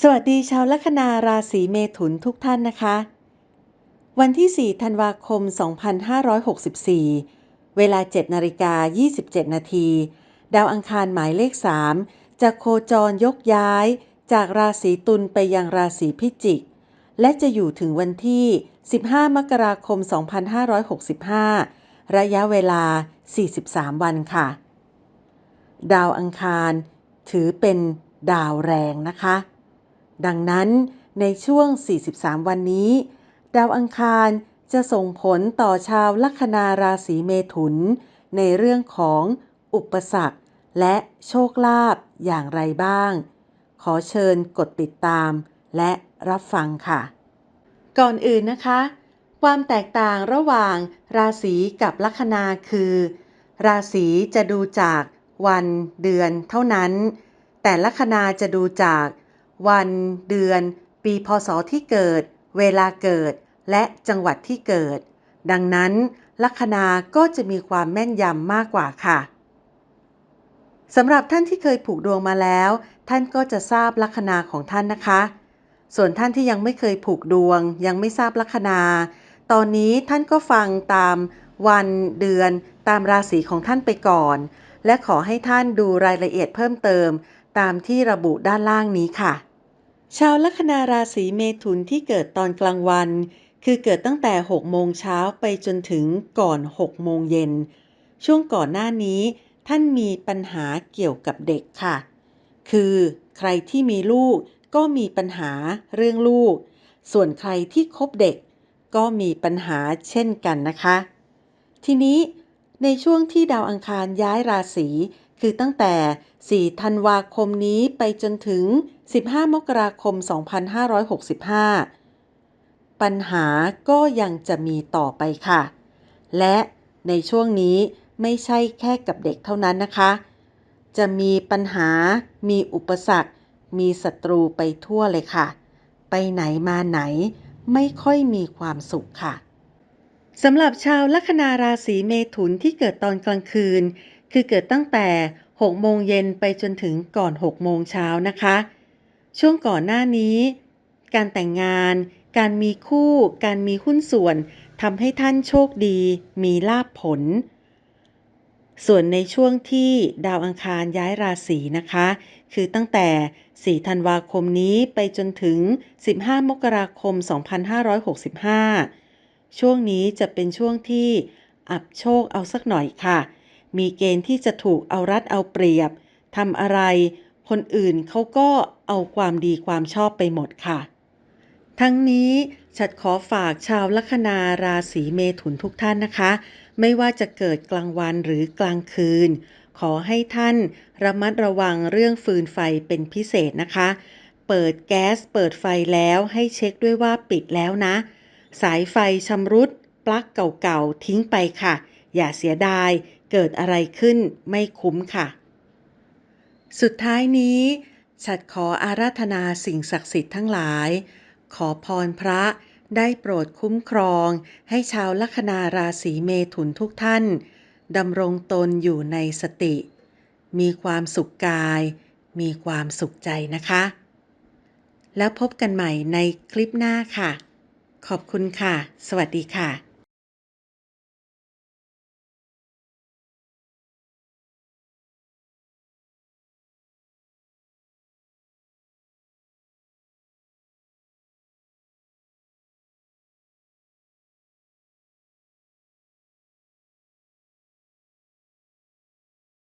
สวัสดีชาวลัคนาราศีเมถุนทุกท่านนะคะ วันที่ 4 ธันวาคม 2564 เวลา 7 นาฬิกา 27 นาที ดาวอังคารหมายเลข 3 จะโคจรยกย้าย จากราศีตุลไปยังราศีพิจิก และจะอยู่ถึงวันที่ 15 มกราคม 2565 ระยะเวลา 43 วันค่ะ ดาวอังคารถือเป็นดาวแรงนะคะ ดังนั้นในช่วง 43 วันนี้ ดาวอังคารจะส่งผลต่อชาวลัคนาราศีเมถุน ในเรื่องของอุปสรรคและโชคลาภอย่างไรบ้าง ขอเชิญกดติดตามและรับฟังค่ะ ก่อนอื่นนะคะ ความแตกต่างระหว่างราศีกับลัคนาคือ ราศีจะดูจากวันเดือนเท่านั้น แต่ลัคนาจะดูจาก วัน เดือน ปีพศที่เกิด เวลาเกิด และจังหวัดที่เกิด ดังนั้น ลัคนาก็จะมีความแม่นยำมากกว่าค่ะสำหรับท่านที่เคยผูกดวงมาแล้ว ท่านก็จะทราบลัคนาของท่านนะคะ ส่วนท่านที่ยังไม่เคยผูกดวง ยังไม่ทราบลัคนา ตอนนี้ท่านก็ฟังตามวันเดือนตามราศีของท่านไปก่อน และขอให้ท่านดูรายละเอียดเพิ่มเติม ตามที่ระบุด้านล่างนี้ค่ะ ชาวลัคนาราศีเมถุนที่เกิดตอนกลางวัน คือเกิดตั้งแต่ 6 โมงเช้าไปจนถึงก่อน 6 โมงเย็น ช่วงก่อนหน้านี้ ท่านมีปัญหาเกี่ยวกับเด็กค่ะ คือใครที่มีลูกก็มีปัญหาเรื่องลูก ส่วนใครที่คบเด็กก็มีปัญหาเช่นกันนะคะ ทีนี้ในช่วงที่ดาวอังคารย้ายราศี คือตั้งแต่ 4 ธันวาคมนี้ไปจนถึง 15 มกราคม 2565 ปัญหาก็ยังจะมีต่อไปค่ะ และในช่วงนี้ไม่ใช่แค่กับเด็กเท่านั้นนะคะ จะมีปัญหา มีอุปสรรค มีศัตรูไปทั่วเลยค่ะ ไปไหนมาไหนไม่ค่อยมีความสุขค่ะสำหรับชาวลัคนาราศีเมถุนที่เกิดตอนกลางคืน คือเกิดตั้งแต่6โมงเย็นไปจนถึงก่อน6โมงเช้านะคะ ช่วงก่อนหน้านี้ การแต่งงาน การมีคู่ การมีหุ้นส่วนทำให้ท่านโชคดี มีลาภผล ส่วนในช่วงที่ดาวอังคารย้ายราศีนะคะ คือตั้งแต่ 4 ธันวาคมนี้ไปจนถึง 15 มกราคม 2565 ช่วงนี้จะเป็นช่วงที่อับโชคเอาสักหน่อยค่ะ มีเกณฑ์ที่จะถูกเอารัดเอาเปรียบทำอะไร คนอื่นเขาก็เอาความดีความชอบไปหมดค่ะ ทั้งนี้ฉัดขอฝากชาวลัคนาราศีเมถุนทุกท่านนะคะ ไม่ว่าจะเกิดกลางวันหรือกลางคืน ขอให้ท่านระมัดระวังเรื่องฟืนไฟเป็นพิเศษนะคะ เปิดแก๊สเปิดไฟแล้วให้เช็คด้วยว่าปิดแล้วนะ สายไฟชำรุด ปลั๊กเก่าๆทิ้งไปค่ะ อย่าเสียดาย เกิดอะไรขึ้นไม่คุ้มค่ะ สุดท้ายนี้ฉัดขออาราธนาสิ่งศักดิ์สิทธิ์ทั้งหลาย ขอพรพระได้โปรดคุ้มครอง ให้ชาวลัคนาราศีเมถุนทุกท่านดำรงตนอยู่ในสติ มีความสุขกาย มีความสุขใจนะคะ แล้วพบกันใหม่ในคลิปหน้าค่ะ ขอบคุณค่ะ สวัสดีค่ะ